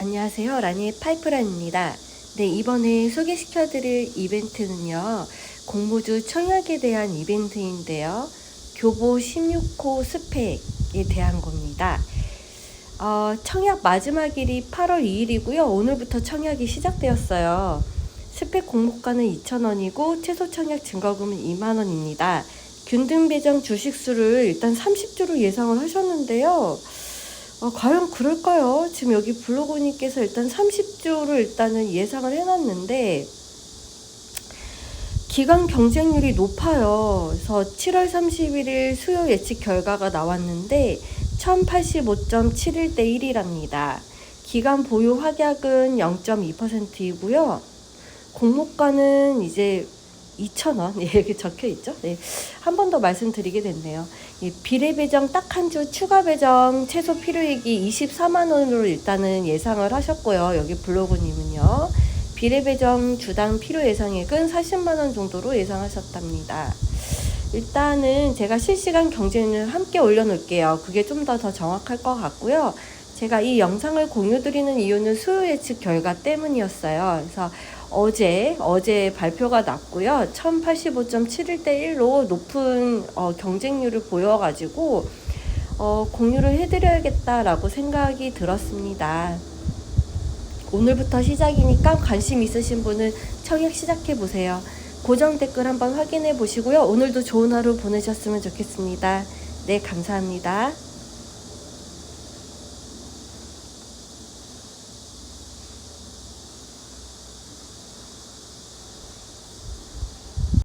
안녕하세요. 라니의 파이프라인입니다. 네, 이번에 소개시켜드릴 이벤트는요. 공모주 청약에 대한 이벤트인데요. 교보 16호 스펙에 대한 겁니다. 어, 청약 마지막 일이 8월 2일이고요. 오늘부터 청약이 시작되었어요. 스펙 공모가는 2,000원이고 최소 청약 증거금은 2만 원입니다. 균등 배정 주식수를 일단 30주로 예상을 하셨는데요. 어, 과연 그럴까요? 지금 여기 블로그님께서 일단 30주를 일단은 예상을 해놨는데 기간 경쟁률이 높아요. 그래서 7월 31일 수요 예측 결과가 나왔는데 1085.71대 1이랍니다. 기간 보유 확약은 0.2%이고요. 공모가는 이제 2,000원 예, 이렇게 적혀 있죠. 네. 한번 더 말씀드리게 됐네요. 예, 비례 배정 딱 한 주 추가 배정 최소 필요액이 24만 원으로 일단은 예상을 하셨고요. 여기 블로그님은요. 비례 배정 주당 필요 예상액은 40만 원 정도로 예상하셨답니다. 일단은 제가 실시간 경쟁을 함께 올려놓을게요. 그게 좀 더더 정확할 것 같고요. 제가 이 영상을 공유드리는 이유는 수요 예측 결과 때문이었어요. 그래서 어제 어제 발표가 났고요. 1085.71대 1로 높은 어, 경쟁률을 보여가지고 어, 공유를 해드려야겠다라고 생각이 들었습니다. 오늘부터 시작이니까 관심 있으신 분은 청약 시작해 보세요. 고정 댓글 한번 확인해 보시고요. 오늘도 좋은 하루 보내셨으면 좋겠습니다. 네, 감사합니다.